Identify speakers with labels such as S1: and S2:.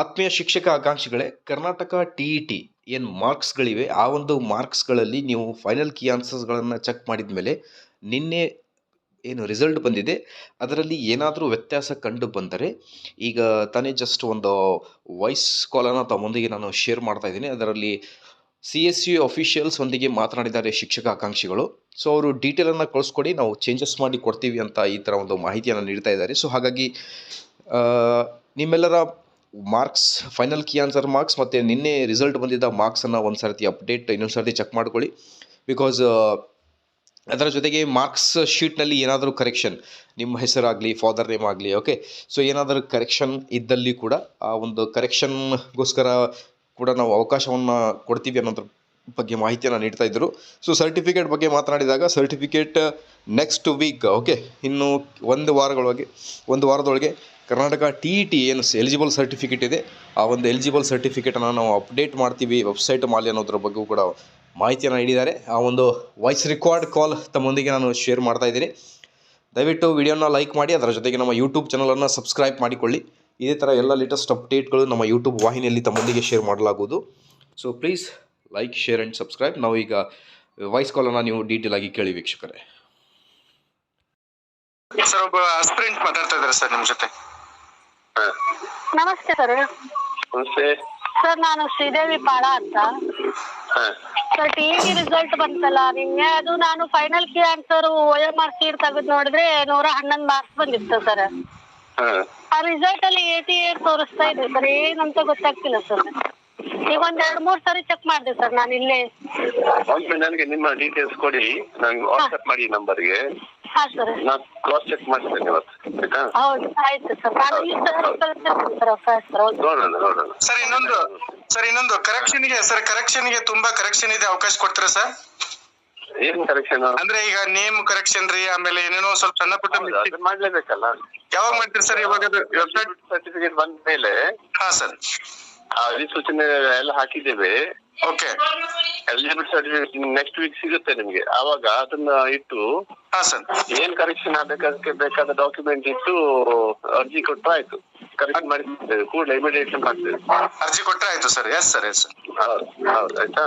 S1: ಆತ್ಮೀಯ ಶಿಕ್ಷಕ ಆಕಾಂಕ್ಷಿಗಳೇ, ಕರ್ನಾಟಕ ಟಿ ಇ ಟಿ ಏನು ಮಾರ್ಕ್ಸ್ಗಳಿವೆ, ಆ ಒಂದು ಮಾರ್ಕ್ಸ್ಗಳಲ್ಲಿ ನೀವು ಫೈನಲ್ ಕೀ ಆನ್ಸರ್ಸ್ಗಳನ್ನು ಚೆಕ್ ಮಾಡಿದ ಮೇಲೆ ನಿನ್ನೆ ಏನು ರಿಸಲ್ಟ್ ಬಂದಿದೆ. ಅದರಲ್ಲಿ ಏನಾದರೂ ವ್ಯತ್ಯಾಸ ಕಂಡು ಬಂದರೆ ಈಗ ತಾನೇ ಜಸ್ಟ್ ಒಂದು ವಾಯ್ಸ್ ಕಾಲನ್ನು ತಮ್ಮೊಂದಿಗೆ ನಾನು ಶೇರ್ ಮಾಡ್ತಾ ಇದ್ದೀನಿ. ಅದರಲ್ಲಿ ಸಿ ಎಸ್ ಯು ಅಫಿಷಿಯಲ್ಸ್ ಒಂದಿಗೆ ಮಾತನಾಡಿದ್ದಾರೆ ಶಿಕ್ಷಕ ಆಕಾಂಕ್ಷಿಗಳು. ಸೊ ಅವರು ಡೀಟೇಲನ್ನು ಕಳಿಸ್ಕೊಡಿ, ನಾವು ಚೇಂಜಸ್ ಮಾಡಿ ಕೊಡ್ತೀವಿ ಅಂತ ಈ ಥರ ಒಂದು ಮಾಹಿತಿಯನ್ನು ನೀಡ್ತಾ ಇದ್ದಾರೆ. ಸೊ ಹಾಗಾಗಿ ನಿಮ್ಮೆಲ್ಲರ marks final key answer marks ಮತ್ತು ನಿನ್ನೆ ರಿಸಲ್ಟ್ ಬಂದಿದ್ದ ಮಾರ್ಕ್ಸನ್ನು ಒಂದು ಸರ್ತಿ ಅಪ್ಡೇಟ್ ಇನ್ನೊಂದು ಸರ್ತಿ ಚೆಕ್ ಮಾಡ್ಕೊಳ್ಳಿ. ಬಿಕಾಸ್ ಅದರ ಜೊತೆಗೆ ಮಾರ್ಕ್ಸ್ ಶೀಟ್ನಲ್ಲಿ ಏನಾದರೂ ಕರೆಕ್ಷನ್ ನಿಮ್ಮ ಹೆಸರಾಗಲಿ ಫಾದರ್ ನೇಮ್ ಆಗಲಿ ಓಕೆ ಸೊ ಏನಾದರೂ ಕರೆಕ್ಷನ್ ಇದ್ದಲ್ಲಿ ಕೂಡ, ಆ ಒಂದು ಕರೆಕ್ಷನ್ಗೋಸ್ಕರ ಕೂಡ ನಾವು ಅವಕಾಶವನ್ನು ಕೊಡ್ತೀವಿ ಅನ್ನೋದ್ರ ಬಗ್ಗೆ ಮಾಹಿತಿಯನ್ನು ನೀಡ್ತಾ ಇದ್ದರು ಸೊ ಸರ್ಟಿಫಿಕೇಟ್ ಬಗ್ಗೆ ಮಾತನಾಡಿದಾಗ ಸರ್ಟಿಫಿಕೇಟ್ ನೆಕ್ಸ್ಟ್ ವೀಕ್ ಓಕೆ ಇನ್ನು ಒಂದು ವಾರಗಳೊಳಗೆ ಒಂದು ವಾರದೊಳಗೆ ಕರ್ನಾಟಕ ಟಿ ಇ ಟಿ ಏನು ಎಲಿಜಿಬಲ್ ಸರ್ಟಿಫಿಕೇಟ್ ಇದೆ. ಆ ಒಂದು ಎಲಿಜಿಬಲ್ ಸರ್ಟಿಫಿಕೇಟನ್ನು ನಾವು ಅಪ್ಡೇಟ್ ಮಾಡ್ತೀವಿ ವೆಬ್ಸೈಟ್ ಮಾಲಿ ಅನ್ನೋದ್ರ ಬಗ್ಗೆ ಕೂಡ ಮಾಹಿತಿಯನ್ನು ನೀಡಿದ್ದಾರೆ. ಆ ಒಂದು ವಾಯ್ಸ್ ರೆಕಾರ್ಡ್ ಕಾಲ್ ತಮ್ಮೊಂದಿಗೆ ನಾನು ಶೇರ್ ಮಾಡ್ತಾ ಇದ್ದೀನಿ. ದಯವಿಟ್ಟು ವಿಡಿಯೋನ ಲೈಕ್ ಮಾಡಿ, ಅದರ ಜೊತೆಗೆ ನಮ್ಮ ಯೂಟ್ಯೂಬ್ ಚಾನಲನ್ನು ಸಬ್ಸ್ಕ್ರೈಬ್ ಮಾಡಿಕೊಳ್ಳಿ. ಇದೇ ಥರ ಎಲ್ಲ ಲೇಟೆಸ್ಟ್ ಅಪ್ಡೇಟ್ಗಳು ನಮ್ಮ ಯೂಟ್ಯೂಬ್ ವಾಹಿನಿಯಲ್ಲಿ ತಮ್ಮೊಂದಿಗೆ ಶೇರ್ ಮಾಡಲಾಗುವುದು. So please like share and subscribe ನಾವು ಈಗ ವಾಯ್ಸ್ ಕಾಲನ್ನು ನೀವು ಡೀಟೇಲ್ ಆಗಿ ಕೇಳಿ ವೀಕ್ಷಕರೇ.
S2: ಸರ್ ಒಬ್ಬ ಆಸ್ಪಿರೆಂಟ್ ಮಾತಾಡ್ತಾ ಇದ್ದಾರೆ ಸರ್ ನಿಮ್ಮ ಜೊತೆ.
S3: ನಮಸ್ತೆ ಸರ್
S4: ನಮಸ್ತೆ.
S3: ಸರ್ ನಾನು ಶ್ರೀದೇವಿ ಪಾಳ ಅಂತ. ಸರ್ ಟಿ ಇ ರಿಸಲ್ಟ್ ಬಂತಲ್ಲ ನಿನ್ನೆ ಅದು ನಾನು final key answer O M R sheet ತೆಗೆದು ನೋಡಿದ್ರೆ ನೂರ ಹನ್ನೊಂದು ಮಾರ್ಕ್ಸ್ ಬಂದಿತ್ತು ಸರ್. ಆ ರಿಸಲ್ಟ್ ಅಲ್ಲಿ ಏಟಿ ಏಟ್ ತೋರಿಸ್ತಾ ಇದೆ ಸರ್ ಏನಂತ ಗೊತ್ತಾಗ್ತಿಲ್ಲ ಸರ್. ಈಗ ಒಂದ್ ಎರಡ್ ಮೂರ್ ಸರಿ ಚೆಕ್ ಮಾಡಿದೆ ಸರ್ ನಾನು ಇಲ್ಲೇ.
S4: ನನಗೆ ನಿಮ್ಮ ಡೀಟೇಲ್ಸ್ ಕೊಡಿ. ನಂಗೆ ವಾಟ್ಸ್ಆಪ್ ಮಾಡಿ ನಂಬರ್ಗೆ
S3: ಹಾ ಸರ್.
S4: ನಾನು ಕ್ರಾಸ್ ಚೆಕ್ ಮಾಡ್ತೇನೆ ಇವತ್ತು ಆಯ್ತಾ?
S3: ಹೌದು ಆಯ್ತು ಸರ್. ನಾನು ಈ ಸರ್ ಕಳಿಸ್ತೀನಿ ಸರ್ ಸರ್. ಹೌದು.
S4: ನೋಡೋಣ ನೋಡೋಣ.
S2: ಸರ್ ಇನ್ನೊಂದು ಸರ್ ಇನ್ನೊಂದು ಕರೆಕ್ಷನ್ಗೆ ಸರ್ ಕರೆಕ್ಷನ್ಗೆ ತುಂಬಾ ಕರೆಕ್ಷನ್ ಇದೆ ಅವಕಾಶ ಕೊಡ್ತೀರಾ ಸರ್?
S4: ಏನ್ ಕರೆಕ್ಷನ್
S2: ಅಂದ್ರೆ ಈಗ ನೇಮ್ ಕರೆಕ್ಷನ್ ರೀ ಆಮೇಲೆ ಏನೇನೋ ಸ್ವಲ್ಪ ಸಣ್ಣ ಪುಟ್ಟ mistake-
S4: ಮಾಡ್ಲೇಬೇಕಲ್ಲ?
S2: ಯಾವಾಗ ಮಾಡ್ತೀರಿ ಸರ್ ಇವಾಗ ವೆಬ್ಸೈಟ್
S4: ಸರ್ಟಿಫಿಕೇಟ್ ಬಂದ ಮೇಲೆ
S2: ಹಾ ಸರ್.
S4: ಆ ಅಧಿಸೂಚನೆ ಎಲ್ಲ ಹಾಕಿದ್ದೇವೆ.
S2: Okay
S4: eligibility certificate next week ಸಿಗುತ್ತೆ ನಿಮ್ಗೆ. ಆವಾಗ ಅದನ್ನ ಇಟ್ಟು
S2: ಹಾ ಸರ್
S4: ಏನ್ ಕರೆಕ್ಷನ್ ಆಗ್ಬೇಕಾದಕ್ಕೆ ಬೇಕಾದ ಡಾಕ್ಯುಮೆಂಟ್ ಇಟ್ಟು ಅರ್ಜಿ ಕೊಟ್ಟರೆ ಆಯ್ತು. ಕರೆಕ್ಷನ್ ಮಾಡಿಸ್ತೇವೆ ಕೂಡ ಇಮಿಡಿಯೇಟ್ ಮಾಡ್ತೇವೆ.
S2: ಅರ್ಜಿ ಕೊಟ್ರೆ ಆಯ್ತು sir yes sir yes sir
S4: ಹೌದು ಹೌದು ಆಯ್ತಾ?